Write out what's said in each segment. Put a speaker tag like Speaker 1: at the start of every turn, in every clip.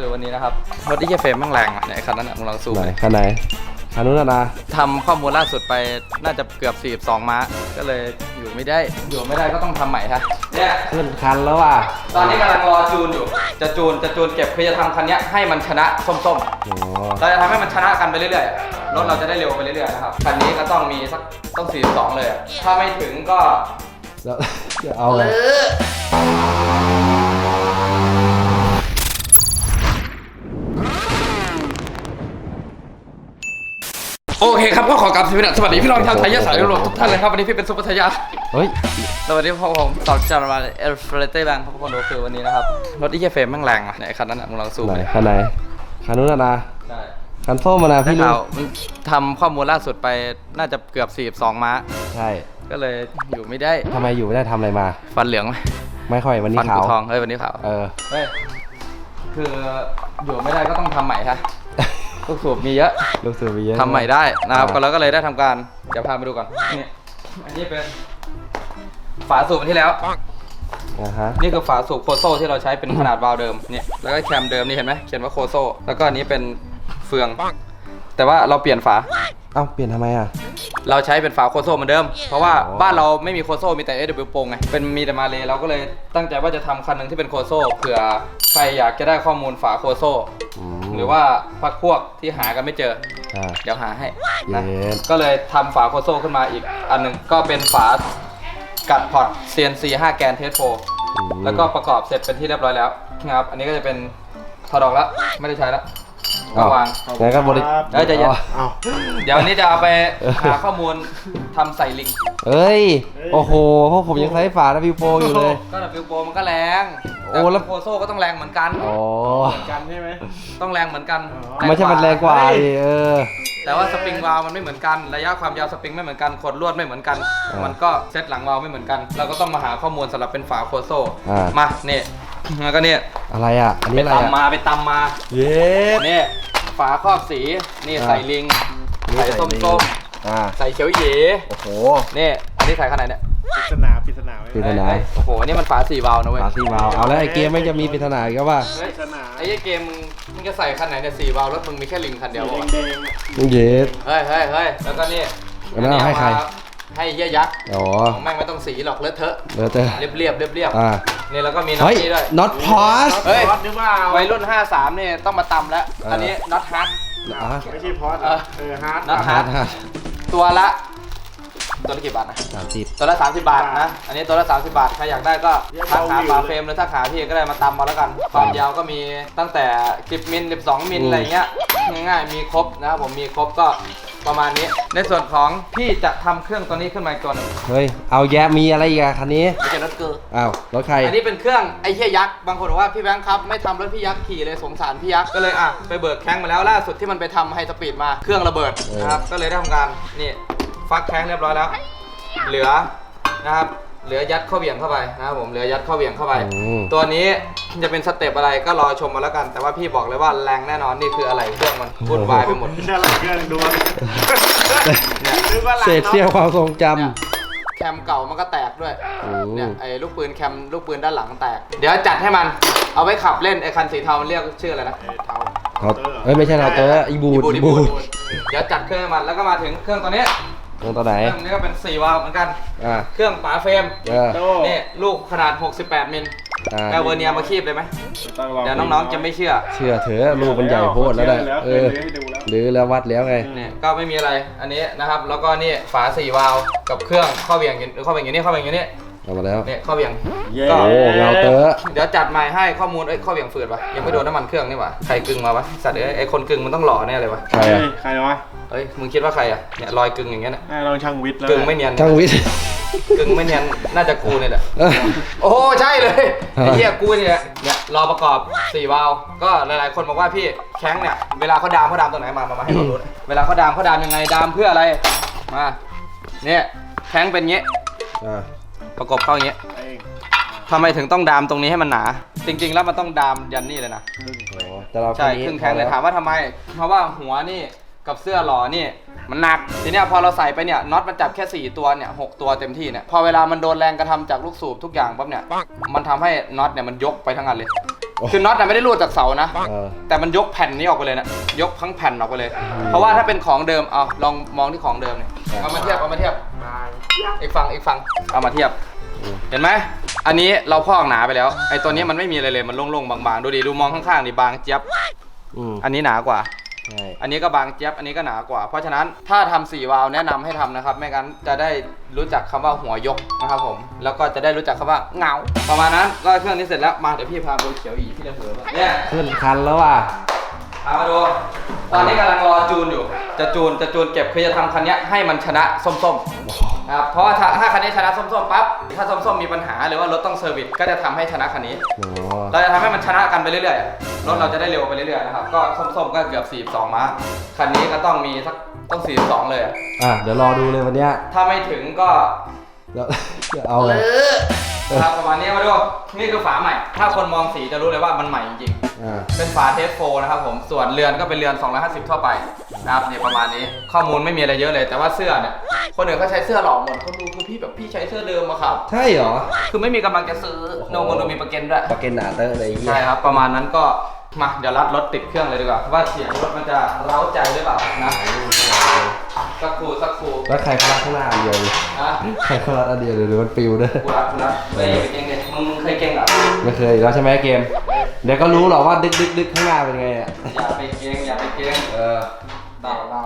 Speaker 1: คือวันนี้นะครับรถที่เฟรมแม่งแรงอะเนี่ยคันนั้นอะมึงลองซูม
Speaker 2: ไหน
Speaker 1: เลย
Speaker 2: คันไหนคันนู้นน่ะนะ
Speaker 1: ทำข้อมูลล่าสุดไปน่าจะเกือบ 42 ม้า ก็เลยอยู่ไม่ได้ อยู่ไม่ได้ก็ต้องทำใหม่ฮะเนี่ย
Speaker 2: ขึ้นคันแล้วว่ะ
Speaker 1: ตอนนี้กำลังรอจูนอยู่ จะจูน จะจูนเก็บคือจะทำคันเนี้ยให้มันชนะส้ม
Speaker 2: โอ้
Speaker 1: ๆเราจะทำให้มันชนะกันไปเรื่อยๆ รถเราจะได้เร็วไปเรื่อยๆนะครับ คันนี้ก็ต้องมีสักต้อง 42 เลยอะถ้าไม่ถึงก็
Speaker 2: แล้วจะเอาไง
Speaker 1: โอเคครับก็ขอกลับสวัสดีสวัสดีพี่น้องชาวไทยยะสายยุโรปทุกท่านเลยครับวันนี้พี่เป็นซุปเปอร์ไทยยะ
Speaker 2: เฮ้ย
Speaker 1: สวัสดีพ่อผมสาวจาราเอลเฟรเต้แบงค์ทุกคนดูคือวันนี้นะครับรถอีเฟรมแม่งแรงอะไหนคันนั้นอะมึงลองซูม
Speaker 2: ไหน
Speaker 1: เลย
Speaker 2: คันไหนคันนู้นน่ะนะ
Speaker 1: ใช่
Speaker 2: คันส้มมานะ
Speaker 1: พี่
Speaker 2: พี่
Speaker 1: ข่า
Speaker 2: รู้
Speaker 1: วมันทำข้อมูลล่าสุดไปน่าจะเกือบ 42 ม้า
Speaker 2: ใช่
Speaker 1: ก็เลยอยู่ไม่ได้
Speaker 2: ทำไมอยู่ไม่ได้ทำอะไรมา
Speaker 1: ฟันเหลืองไหม
Speaker 2: ไม่ค่อยวันนี้
Speaker 1: ฟัน
Speaker 2: ขา
Speaker 1: กู
Speaker 2: ว
Speaker 1: ทองเฮ้ยวันนี้ขาว
Speaker 2: เออ
Speaker 1: เฮ้ยคืออยู่ไม่ได้ก็ต้องทำใหม่ฮะ ลูกสูบมีเยอะ
Speaker 2: ลูกเสือไปเยอะ
Speaker 1: ทำใหม่ได้นะครับ
Speaker 2: อ่า
Speaker 1: ก็แล้วก็เลยได้ทำการเดี๋ยวพาไปดูก่อนนี่อันนี้เป็นฝาสูบอันที่แล้ว
Speaker 2: อ่าฮะ
Speaker 1: นี่คือฝาสูบโคโซ่ที่เราใช้เป็นขนาดวาล์วเดิมเนี่ยแล้วก็แคมเดิมนี่เห็นไหมเขียนว่าโคโซ่แล้วก็อันนี้เป็นเฟือง แต่ว่าเราเปลี่ยนฝา
Speaker 2: เอ้าเปลี่ยนทำไมอะ
Speaker 1: เราใช้เป็นฝาโคโซ่เหมือนเดิม เพราะว่า
Speaker 2: อ๋อ
Speaker 1: บ้านเราไม่มีโคโซ่มีแต่ AW โปงไง เป็นมีแต่มาเลยเราก็เลยตั้งใจว่าจะทำคันหนึ่งที่เป็นโคโซ่เผื่อใครอยากจะได้ข้อมูลฝาโคโซ่
Speaker 2: ม
Speaker 1: หรือว่าพักพวกที่หากันไม่เจอ
Speaker 2: อ่า
Speaker 1: เดี๋ยวหาให้นะ
Speaker 2: เย็น
Speaker 1: ก็เลยทำฝาโคโซ่ขึ้นมาอีกอันหนึ่งก็เป็นฝากัดพอร์ต CNC 5 แกนเทสโฟ
Speaker 2: อืม
Speaker 1: แล้วก็ประกอบเสร็จเป็นที่เรียบร้อยแล้วนะครับ อันนี้ก็จะเป็นถอดออกแล้ว ไม่ได้ใช้แล้ว ก็
Speaker 2: อ้าว
Speaker 1: วาง
Speaker 2: งั้นก็บริ
Speaker 1: เอ้ยใจเย็น
Speaker 2: อ๋อ
Speaker 1: เดี๋ยววันนี้จะเอาไปหาข้อมูลทำใส่ลิงก์
Speaker 2: เอ้ย โอ้โหพวกผมยังใช้ฝาวิวโปรอยู่เลย
Speaker 1: ก็ดับฟิวโปรมันก็แรง
Speaker 2: โอ้แล้ว
Speaker 1: โคโซ่ก็ต้องแรงเหมือนกัน
Speaker 2: อ๋อ
Speaker 3: กันใช่ไหม
Speaker 1: ต้องแรงเหมือนกัน
Speaker 2: ไม่ใช่มันแรงกว่าดิเออ
Speaker 1: แต่ว่าสปริงวาล์วมันไม่เหมือนกันระยะความยาวสปริงไม่เหมือนกันขดลวดไม่เหมือนกัน
Speaker 2: อ่ามั
Speaker 1: มันก็เซตหลังวาล์วไม่เหมือนกัน เราก็ต้องมาหาข้อมูลสำหรับเป็นฝาโคโซ่
Speaker 2: อ่าม
Speaker 1: มาเนี่ย แล้วก็เนี่ย
Speaker 2: อะไรอะอัน
Speaker 1: ไป
Speaker 2: นี้อะไรอะ
Speaker 1: ตำมาไปตำมา
Speaker 2: เย็ด
Speaker 1: นี่ฝาครอบสีนี่
Speaker 2: อ่า
Speaker 1: ใส่ลิง
Speaker 2: นี่
Speaker 1: ใส่
Speaker 2: ใส่
Speaker 1: ส้ม
Speaker 2: ลิง
Speaker 1: ส้ม
Speaker 2: อ่า
Speaker 1: ใส่เขียวเหย
Speaker 2: โอ้โห
Speaker 1: นี่อันนี้ใส่ขนาดเนี่ย
Speaker 3: ปริศนาปริศนาไว้
Speaker 2: ปริศนา
Speaker 1: เอ้ยโอ้โหอันนี้มันฝาสี่วาล์วนะเว้ย
Speaker 2: ฝาที่วาล์วเอาแล้วไอ้เกมไม่จะมีปริศนาอีกแล้วว่า
Speaker 1: เฮ้ย
Speaker 3: ปริศนา
Speaker 1: ไอ้เหี้ยเกมมึงมึงจะใส่คันไหนเนี่ยสี่วาล์วรถมึงมีแค่ลิงคัน
Speaker 3: สี
Speaker 1: เดียว
Speaker 3: แด
Speaker 1: วะ
Speaker 3: งแดงๆอะ
Speaker 2: เย็ด
Speaker 1: เฮ้ยเฮ้ยเฮ้ยแล้วก็นี่
Speaker 2: อันนั้นเอาให้ใคร
Speaker 1: อันนี้เอามา ให้เยี่ยยักษ์
Speaker 2: อ๋อ
Speaker 1: ของแม่งไม่ต้องสีหรอกเลอะเทอะ
Speaker 2: เดี๋ยวเจอ
Speaker 1: เรียบเรียบเรียบเรียบ
Speaker 2: อ่า
Speaker 1: นี่แล้วก็มีน็อต
Speaker 2: เฮ้ย
Speaker 1: นี้ด้วย
Speaker 2: not pause
Speaker 1: เฮ้ย
Speaker 3: พอดหรือเปล่า
Speaker 1: วัยรุ่น 53เนี่ยต้องมาตำแล้ว
Speaker 2: เอออั
Speaker 1: อันนี้น็อตฮาร์ด
Speaker 2: อะ
Speaker 3: ไม่ใช่พอด
Speaker 1: เออ
Speaker 3: เออฮาร์ด
Speaker 1: นัด
Speaker 2: ฮาร์ดฮะ
Speaker 1: ตัวละ ตัวละกี่บาทนะ
Speaker 2: สามสิบ
Speaker 1: ตัวละ 30 บาทนะ อันนี้ตัวละ 30 บาท ใครอยากได้ก็ทักหาฝาเฟรมหรือทักหาพี่ก็ได้มาตำมาแล้วกัน ความยาวก็มีตั้งแต่ 10 มิล 12 มิลอะไรเงี้ย ง่ายๆ มีครบนะครับผม มีครบก็ ประมาณนี้ ในส่วนของพี่จะทำเครื่องตัวนี้ขึ้นมาอีกตัวหนึง
Speaker 2: เฮ้ย เอาแยะมีอะไรอีกอะคันนี้
Speaker 1: ไม่ใช่รถเกอร์
Speaker 2: อ้าว รถใคร
Speaker 1: อันนี้เป็นเครื่องไอ้เหี้ยยักษ์บางคนบอกว่าพี่แบงค์ครับไม่ทำรถพี่ยักษ์ขี่เลยสงสารพี่ยักษ์ก็เลยอะไปเบิกแข้งมาแล้วล่าสุดที่มันไปทำไฮสปีดมาเครื่องระเบิดนะครับก็เลยได้ทำการนี่ฟักแข้งเรียบร้อยแล้ว เหลือนะครับเหลือยัดเข้าเบี่ยงเข้าไปนะครับผมเหลือยัดเข้าเบี่ยงเข้าไป
Speaker 2: อืม
Speaker 1: ตัวนี้จะเป็นสเต็ปอะไรก็รอชมมาแล้วกัน แต่ว่าพี่บอกเลยว่าแรงแน่นอนนี่คืออะไรเครื่องมันวุ่นวายไปหมด
Speaker 3: ไม่ใช่หลังเครื่องดูมัน
Speaker 1: เนี่ย
Speaker 3: นึกว่าหลัง
Speaker 2: เศษเสี้ยวความทรงจ
Speaker 1: เนี่ยแคมเก่ามันก็แตกด้วย
Speaker 2: อืม
Speaker 1: เนี่ยไอ้ลูกปืนแคมลูกปืนด้านหลังแตก เดี๋ยวจัดให้มันเอาไว้ขับเล่นไอ้คันสีเทามันเรียกชื่ออะไรนะ
Speaker 3: เออเทาำ
Speaker 2: ครับ เอ้ยไม่ใช่เราเตอร์อีบูด
Speaker 1: อี
Speaker 2: อี
Speaker 1: บู
Speaker 2: บู
Speaker 1: ด
Speaker 2: ด
Speaker 1: เดี๋ยวจัดเครื่องให้มันแล้วก็มาถึงเครื่องตัวนี้
Speaker 2: ตรงตัวไหน
Speaker 1: เครื่องนี้ก็เป็น4วาล์วเหมือนกัน
Speaker 2: อ่า
Speaker 1: เครื่องฝาเฟรม
Speaker 2: เออ
Speaker 3: โต
Speaker 1: นี่ลูกขนาด 68 มิล
Speaker 2: อ่า
Speaker 1: แอลเวอร์เนียมาคีบเลยไหม
Speaker 3: ต้องลอง
Speaker 1: เดี๋ยวน้องๆจะไม่เชื่อ
Speaker 2: เชื่อเถอะลูกมันใหญ่โพดแล้วแหละเอ
Speaker 3: เอ
Speaker 2: อ
Speaker 3: อให้ดูแล้ว
Speaker 2: หรือแล้ววัดแล้วไง
Speaker 1: เนี่ยก็ไม่มีอะไรอันนี้นะครับ แล้วก็นี่ฝา4วาล์วกับเครื่องข้อเบี่ยงอยู่ข้อเบี่ยงอยู่นี่ข้อเบี่ยงอยู่นี่
Speaker 2: เอามาแล้ว
Speaker 1: เนี่ยข้อเบี่ยง
Speaker 3: เย้
Speaker 1: ก็
Speaker 2: โอ้เงาเตอร์
Speaker 1: เดี๋ยวจัดใหม่ให้ข้อมูลเอ้ยข้อเบี่ยงฝืดปะยังไม่โดนน้ำมันเครื่องนี่หว่าใครกึ่งมาวะสัตว์เอ้ยไอคนกึ่งมันต้องหล่อแน่เลยวะ
Speaker 2: ใครอะ
Speaker 3: เฮ้ยใครวะ
Speaker 1: เอ้ยมึงคิดว่าใครอะเนี่ยรอยกึ่งอย่างเงี้ยน่ะ
Speaker 3: อะลองช่างวิทย์แล้ว
Speaker 1: กึ่งไม่เนียน
Speaker 2: ช่างวิทย์
Speaker 1: กึ่งไม่เนียนน่าจะกูเนี่ยแหละ
Speaker 2: เออ
Speaker 1: โอ้โหใช่เลย
Speaker 2: เออ
Speaker 1: ไอ้เหี้ยกูเนี่ยเนี่ยรอประกอบ4วาล์วก็หลายๆคนบอกว่าพี่แข้งเนี่ยเวลาเขาดามเขาดามตรงไหนมามามาให้เราดูหน่อยเวลาเขาดามเขาดามยังไงดามเพื่ออะไรมาเนี่ยแข้งเป็นเงี้ย
Speaker 2: อ่า
Speaker 1: ประกบเข้าอย่างเงี้ย
Speaker 3: เอง
Speaker 1: ทำไมถึงต้องดามตรงนี้ให้มันหนา จริง ๆ แล้วมันต้องดามยันนี่เลยนะ
Speaker 2: โอ้แต่เรา
Speaker 1: ใช่ครึ่งแข้งเลยถามว่าทำไม เพราะว่าหัวนี่ กับเสื้อหล่อนี่มันหนักทีเนี้ยพอเราใส่ไปเนี่ยน็อตมันจับแค่ 4 ตัวเนี่ยหกตัวเต็มที่เนี่ยพอเวลามันโดนแรงกระทำจากลูกสูบทุกอย่างปั๊บเนี่ยมันทำให้น็อตเนี่ยมันยกไปทั้งอันเลย คือน็อตน่ะไม่ได้รูดจากเสานะ
Speaker 2: เออ
Speaker 1: แต่มันยกแผ่นนี้ออกไปเลยนะยกทั้งแผ่นออกไปเลย เพราะว่าถ้าเป็นของเดิมเอาลองมองที่ของเดิมเนี่ยเอามาเทียบเอามาเทียบอีกฝั่งอีกฝั่งเอามาเทียบ
Speaker 2: อืม
Speaker 1: เห็นไหมอันนี้เราพอกหนาไปแล้วไอ้ตัวนี้มันไม่มีอะไรเลยมันโล่งๆบางๆดูดิดูมองข้างๆดิบางเจี๊ยบ
Speaker 2: อืม
Speaker 1: อันนี้หนากว่า
Speaker 2: ใช่
Speaker 1: อันนี้ก็บางเจี๊ยบอันนี้ก็หนากว่า เพราะฉะนั้นถ้าทำสี่วาล์วแนะนำให้ทำนะครับ ไม่งั้นจะได้รู้จักคำว่าหัวยกนะครับผม แล้วก็จะได้รู้จักคำว่าเหงา ประมาณนั้นก็เครื่องนี้เสร็จแล้ว มาเดี๋ยวพี่พาไปเขียวอีกที่เราเผือมาเนี่ย
Speaker 2: ขึ้นคันแล้วว่ะ
Speaker 1: เอามาดู ตอนนี้กำลังรอจูนอยู่ จะจูน จะจูนเก็บ คือจะทำคันเนี้ยให้มันชนะส้มๆนะ ครับเพราะว่าถ้าถ้าคันนี้ชนะส้มๆปั๊บถ้าส้มๆมีปัญหาหรือว่ารถต้องเซอร์วิสก็จะทำให้ชนะคันนี้
Speaker 2: โอ้
Speaker 1: เราจะทำให้มันชนะกันไปเรื่อยๆ รถเราจะได้เร็วไปเรื่อยๆนะครับ ก็ส้มๆก็เกือบ 42 ม้า คันนี้ก็ต้องมีสักต้อง 42 เลยอะ
Speaker 2: อะเดี๋ยวรอดูเลยวันเนี้ย
Speaker 1: ถ้าไม่ถึงก็
Speaker 2: แล้วเอาเลย
Speaker 1: นะครับประมาณนี้มาดู นี่คือฝาใหม่ ถ้าคนมองสีจะรู้เลยว่ามันใหม่จริงๆ
Speaker 2: อ่า
Speaker 1: เป็นฝาเทปโฟนะครับผม ส่วนเรือนก็เป็นเรือน 250 ทั่วไปนะครับเนี่ยประมาณนี้ ข้อมูลไม่มีอะไรเยอะเลย แต่ว่าเสื้อเนี่ย คนอื่นเขาใช้เสื้อหลอกหมดคนดูคือพี่แบบพี่ใช้เสื้อเดิมอะครับ
Speaker 2: ใช่เหรอ
Speaker 1: คือไม่มีกำลังจะซื้อโนคนดูมีประกันด้วย
Speaker 2: ปากเกนหนาเตอร์เลยไอ้เหี้ย
Speaker 1: ใช่ครับ ประมาณนั้นก็มาเดี๋ยวรัดรถติดเครื่องเลยดีกว่า ว่าเสียงรถมันจะเร้าใจหรือเปล่านะสักครู่สักครู่
Speaker 2: แล้วใครเขารัดข้างหน้าอันเดียวดิ
Speaker 1: นะ
Speaker 2: ใครเขารัดอันเดียวเดี๋ยวมันปิวด้วย
Speaker 1: กูรักกูรักไม่ได้เก่งเลยมึงมึงเคยเก่งเหรอ
Speaker 2: ไม่เคยอีกแล้วใช่ไหมเกม เดี๋ยวก็รู้หรอกว่าดึกดึกดึกข้างหน้าเป็นไงอะ
Speaker 1: อย่าไปเก่งอย่าไปเก่ง
Speaker 2: เออ
Speaker 1: เดาเดา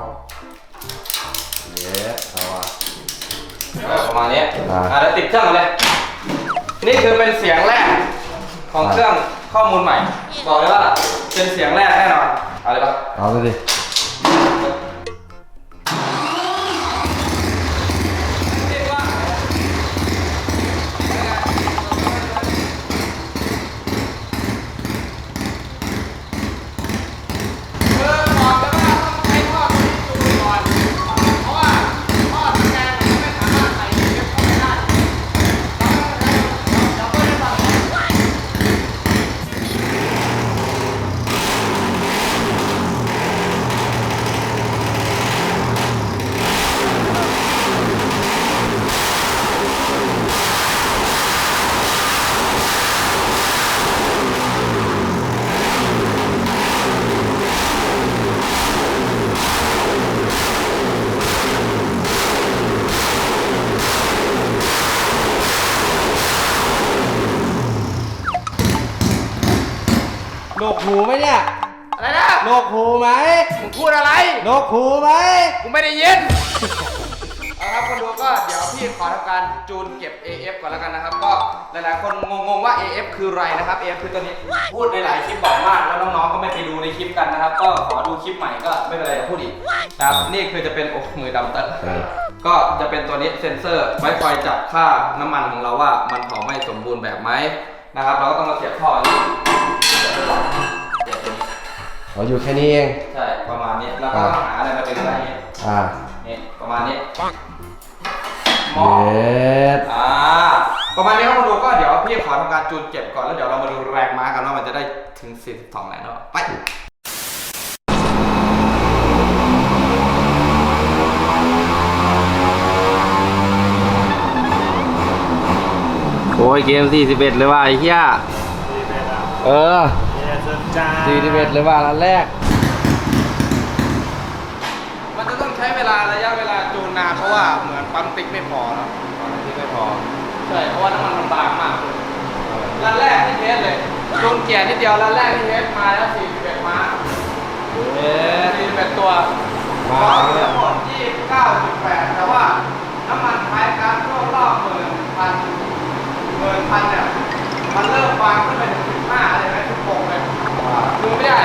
Speaker 1: ประมาณนี้
Speaker 2: อ่า
Speaker 1: อะแล้วติดเครื่องมาเลย นี่คือเป็นเสียงแรกของเครื่องข้อมูลใหม่ บอกเลยว่าเป็นเสียงแรกแน่นอน เอาเลยปะ
Speaker 2: เอาเลยดิ นะโหนกหูไหม
Speaker 1: มึงพูดอะไร
Speaker 2: โหนกหูไหม
Speaker 1: กูไม่ได้ยิน เอาครับคนดูก็เดี๋ยวพี่ขอทำการจูนเก็บ AF ก่อนแล้วกันนะครับ ก็หลายๆ คนงงๆว่า AF คืออะไรนะครับ AF คือตัวนี้ พูดในหลายคลิปบ่อยมาก แล้วน้องๆ ก็ไม่ไปดูในคลิปกันนะครับ ก็ขอดูคลิปใหม่ก็ไม่เป็นไรเดี๋ยวพูดอีกนะครับ นี่คือจะเป็นโอ้มือดำเตอร์
Speaker 2: เออ
Speaker 1: ก็จะเป็นตัวนี้เซ็นเซอร์ไว้คอยจับค่าน้ำมันของเราว่ามันเผาไหม้สมบูรณ์แบบไหมนะครับ เราก็ต้องมาเสียบท่อนี้เสียบตัวนี้
Speaker 2: เราอยู่แค่นี้เอง
Speaker 1: ใช่ประมาณนี้แล้วก็ต้องหาอะไรมาดึงอะไรอย่างเงี้ย
Speaker 2: อ่า
Speaker 1: นี่ประมาณนี้ห
Speaker 2: เย
Speaker 1: ม้อ็
Speaker 2: ด
Speaker 1: อ่าประมาณนี้ครับคุณดูก็เดี๋ยวพี่ขอทำการจูนเก็บก่อนแล้วเดี๋ยวเรามาดูแรงม้ากันว่ามันจะได้ถึง 42แรงเนาะไป
Speaker 2: โอ้ยเกม 41 เลยว่ะไอ้เหี้ยเออ
Speaker 3: เยสจ้า
Speaker 2: 41เลยว่ะร้านแรก
Speaker 1: มันจะต้องใช้เวลาระยะเวลาจูนนานเพราะว่าเหมือนปั๊มติ๊กไม่พอเนาะ
Speaker 2: ปั๊มติ๊กไม่พอ
Speaker 1: ใช่เพราะว่าน้ำมันมันบางมากรันแรกที่เทสเลยจูนเกียร์นิดเดียวรันแรกที่เทสมาแล้ว41ม้า
Speaker 2: เย้ด
Speaker 1: 41ตัว
Speaker 2: มา
Speaker 1: ก็ทั้งหมด29.8 แต่ว่าน้ำมันท้ายการช่วงรอบหมื่นพันหมื่นพันเนี่ย มันเริ่มวางขึ้นไปถึง15อะไรไหม16เลยดูไม่ได้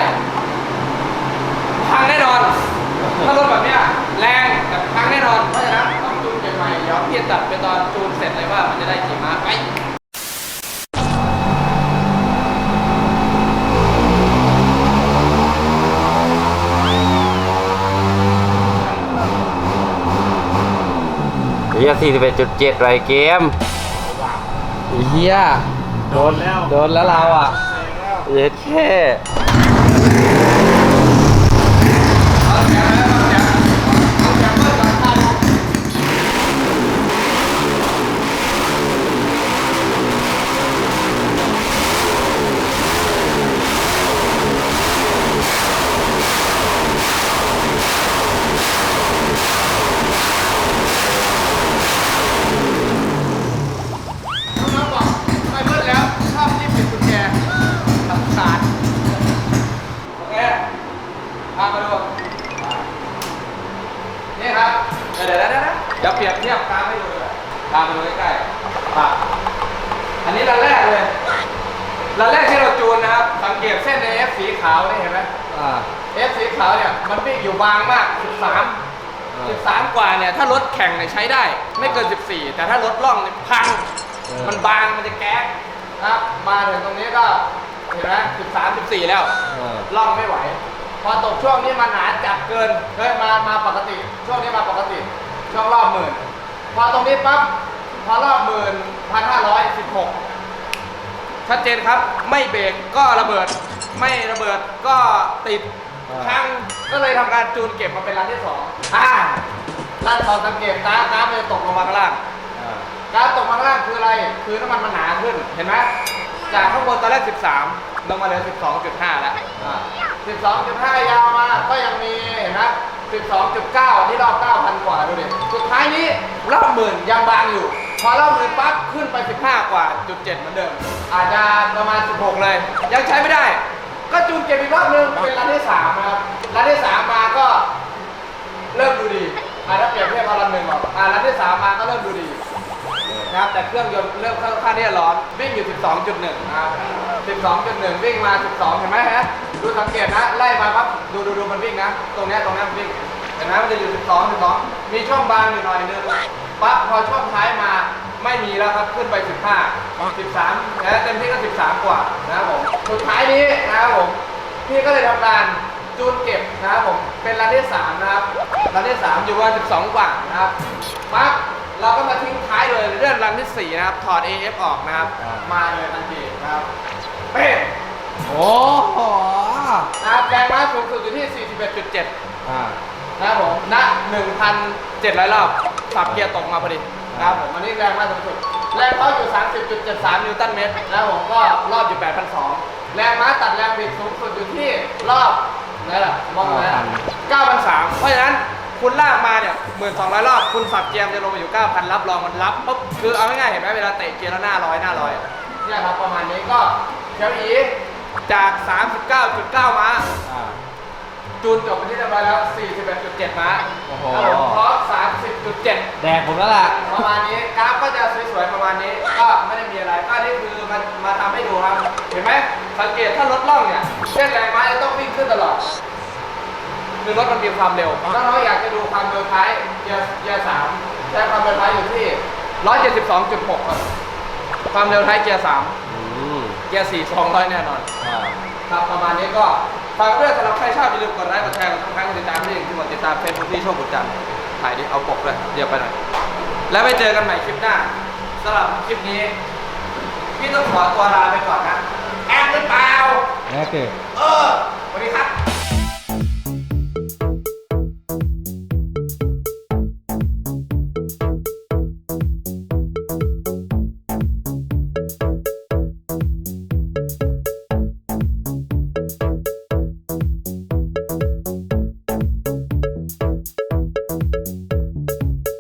Speaker 1: พังแน่นอน ถ้ารถแบบเนี้ยแรงแต่พังแน่นอน เพราะฉะนั้นต้องจูนเก็บใหม่ เดี๋ยวพี่จะตัดไปตอนจูนเสร็จเลยว่ามันจะได้กี่ม้าไป
Speaker 2: เฮีย41.7ไรเกมเฮียโดนโดนแล้วเราอะเย็ดแค่
Speaker 1: ใกล้ๆอะอันนี้รันแรกเลยรันแรกที่เราจูนนะครับ สังเกตเส้นใน F สีขาวนี่เห็นไหม
Speaker 2: อ่า
Speaker 1: F สีขาวเนี่ยมันวิ่งอยู่บางมาก 13 13 กว่าเนี่ย ถ้ารถแข่งเนี่ยใช้ได้ ไม่เกิน 14 แต่ถ้ารถล่องเนี่ยพัง
Speaker 2: เออ
Speaker 1: มันบางมันจะแก๊กนะครับ มาถึงตรงนี้ก็เห็นไหม13 14 แล้ว
Speaker 2: เออ
Speaker 1: ล่องไม่ไหว พอตกช่วงนี้มันหนาจัดเกินเฮ้ยมามาปกติ ช่วงนี้มาปกติ ช่วงรอบหมื่น พอตรงนี้ปั๊บ พอรอบหมื่นพันห้าร้อยสิบหกชัดเจนครับ ไม่เบรกก็ระเบิด ไม่ระเบิดก็ติด
Speaker 2: อ่า
Speaker 1: พังก็เลยทำการจูนเก็บมาเป็นร้านที่สองอ่าร้านสองสังเกตน้ำน้ำมันจะตกลงมาข้างล่าง
Speaker 2: อ่า
Speaker 1: การตกมาข้างล่างคืออะไร คือน้ำมันมันหนาขึ้นเห็นไหมจากข้างบนตอนแรก 13 ลงมาเหลือ 12.5 แล้วอ่า12.5 ยาวมา ก็ยังมีเห็นไหม12.9ที่รอบ 9,000 กว่าดูดิ สุดท้ายนี้รอบหมื่นยังบางอยู่ พอรอบหมื่นปั๊บขึ้นไป 15 กว่าจุด7เหมือนเดิม อาจจะประมาณ 16 เลย ยังใช้ไม่ได้ ก็จูนเก็บอีกรอบนึงเป็นร้านที่3นะครับร้านที่3มาก็เริ่มดูดีอ่าถ้าเปรียบเทียบกับร้านหนึ่งก่อนอ่าร้านที่3มาก็เริ่มดูดีนะครับแต่เครื่องยนต์เริ่มค่อนข้างที่จะร้อนวิ่งอยู่ 12.1นะครับ12.1 วิ่งมา 12 เห็นไหมฮะดูสังเกตนะไล่มาปั๊บดูดูดูมันวิ่งนะ ตรงเนี้ยตรงเนี้ยมันวิ่งเห็นไหมมันจะอยู่ 12 12 มีช่องบางอยู่หน่อยนึง ปั๊บพอช่วงท้ายมาไม่มีแล้วครับขึ้นไป 15 13นะเต็มที่ก็ 13 กว่านะครับผมสุดท้ายนี้นะครับผมพี่ก็เลยทำการจูนเก็บนะครับผมเป็นรันที่3นะครับรันที่ 3 อยู่ประมาณ12 กว่านะครับปั๊บเราก็มาทิ้งท้ายเลยเรื่องรันที่ 4 นะครับ ถอด AF ออกนะครับ
Speaker 2: อ่า
Speaker 1: มาเลยทันทีนะครับเป๊ะ
Speaker 2: โอ้โห
Speaker 1: นะครับแรงม้าสูงสุดอยู่ที่ 41.7
Speaker 2: อ่า
Speaker 1: นะครับผมณ1,700 รอบ สับเกียร์ตกมาพอดีครับผมอันนี้แรงมากสุดแรงเขาอยู่ 30.73 นิวตันเมตรแล้วผมก็รอบอยู่ 8,200 แรงม้าตัดแรงบิดสูงสุดอยู่ที่รอบนี่แหละมองเลย9,300 เพราะฉะนั้นคุณลากมาเนี่ย1,200รอบ คุณสับเกียร์จะลงมาอยู่ 9,000 รับรองมันรับปุ๊บคือเอาง่ายๆเห็นไหมเวลาเตะเกียร์แล้วหน้าร้อยหน้าร้อยเนี่ยครับประมาณนี้ก็เชียวอีจาก 39.9 ม้าจูนจบไปที่เรียบร้อยแล้ว 41.7 ม้า
Speaker 2: โอ้โห
Speaker 1: พร้อม30 จุดเจ็ด
Speaker 2: แดงผมแล้วล่ะ
Speaker 1: ประมาณนี้กราฟก็จะสวยๆประมาณนี้ ก็ไม่ได้มีอะไร ก็นี่คือมันมาทำให้ดูครับ เห็นไหมสังเกตถ้ารถล่องเนี่ยเส้นแรงม้าจะต้องวิ่งขึ้นตลอด คือรถมันมีความเร็วถ้าเราอยากจะดูความเร็วท้ายเกียร์เกีสามใช้ความเร็วท้ายอยู่ที่ 172.6ครับความเร็วท้ายเกียร์สาม
Speaker 2: อืม
Speaker 1: เกียร์สี่200 แน่นอนครับประมาณนี้ก็ฝากเพื่อนสำหรับใครชอบอย่าลืมกดไลค์กดแชร์กดติดตามด้วยที่กดติดตามเฟซบุ๊กที่โชคบุญจันทร์ ถ่ายดิ เอาปกด้วย เดี๋ยวไปหน่อย แล้วไปเจอกันใหม่คลิปหน้าสำหรับคลิปนี้ พี่ต้องขอตัวลาไปก่อนนะ แอบหรือเปล่า
Speaker 2: แน่เกิด
Speaker 1: เออสวัสดีครับ